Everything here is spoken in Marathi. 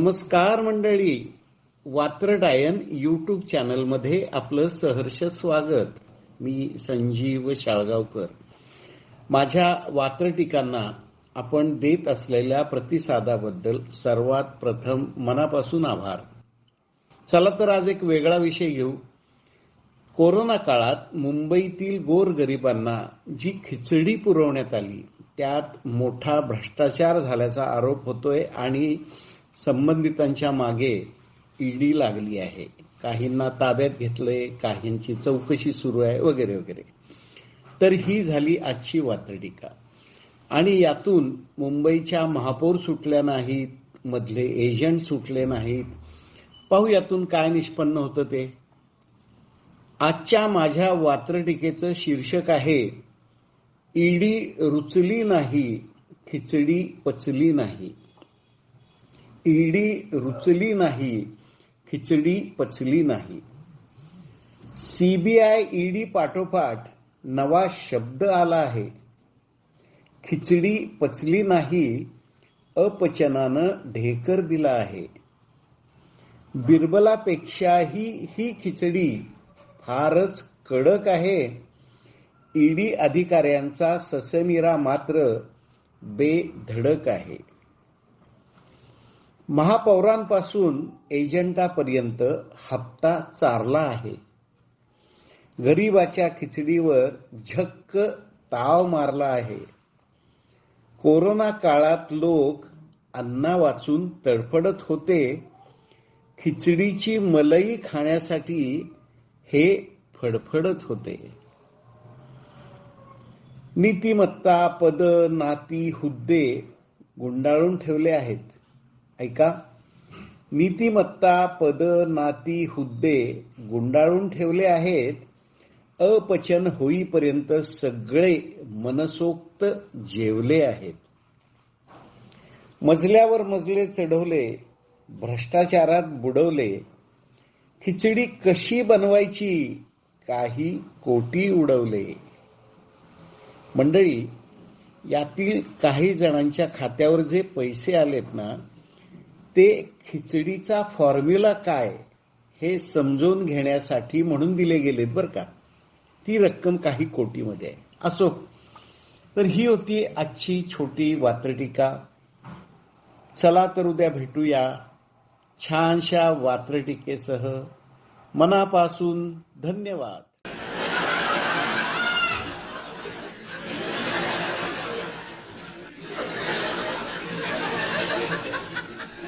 नमस्कार मंडळी. वात्रडायन यूट्यूब चॅनलमध्ये आपलं सहर्ष स्वागत. मी संजीव शाळगावकर. माझ्या वात्रटिकांना आपण देत असलेल्या प्रतिसादाबद्दल सर्वात प्रथम मनापासून आभार. चला तर आज एक वेगळा विषय घेऊ. कोरोना काळात मुंबईतील गोरगरिबांना जी खिचडी पुरवण्यात आली त्यात मोठा भ्रष्टाचार झाल्याचा आरोप होतोय आणि संबंधितांच्या मागे ईडी लागली आहे. काहींना ताब्यात घेतलंय काहींची चौकशी सुरू आहे वगैरे वगैरे. तर ही झाली आजची वात्रटिका. आणि यातून मुंबईच्या महापौर सुटल्या नाहीत मधले एजंट सुटले नाहीत. पाहू यातून काय निष्पन्न होतं ते. आजच्या माझ्या वात्रटिकेचं शीर्षक आहे ईडी रुचली नाही खिचडी पचली नाही. ईडी रुचली नाही खिचडी पचली नाही. सीबीआय ईडी पाठोपाठ नवा शब्द आला आहे. खिचडी पचली नाही अपचनानं ढेकर दिला आहे. बिरबलापेक्षाही ही खिचडी फारच कडक आहे. ईडी अधिकाऱ्यांचा ससेमिरा मात्र बेधडक आहे. महापौरांपासून एजंटापर्यंत हप्ता चारला आहे. गरीबाच्या खिचडीवर झक्क ताव मारला आहे. कोरोना काळात लोक अन्ना वाचून तडफडत होते. खिचडीची मलई खाण्यासाठी हे फडफडत होते. नीतिमत्ता पद नाती हुद्दे गुंडाळून ठेवले आहेत. ऐका. नीतिमत्ता पद नाती हुद्दे गुंडाळून ठेवले आहेत. अपचन होईपर्यंत सगळे मनसोक्त जेवले आहेत. मजल्यावर मजले चढवले भ्रष्टाचारात बुडवले. खिचडी कशी बनवायची? काही कोटी उडवले. मंडळी यातील काही जणांच्या खात्यावर जे पैसे आलेत ना ते खिचडीचा फॉर्म्युला काय हे समजून घेण्यासाठी म्हणून दिले गेलेत बरं का. ती रक्कम काही कोटीमध्ये आहे. असो. तर ही होती आजची छोटी वात्रटिका. चला तर उद्या भेटूया छानशा वात्रटिकेसह. मनापासून धन्यवाद.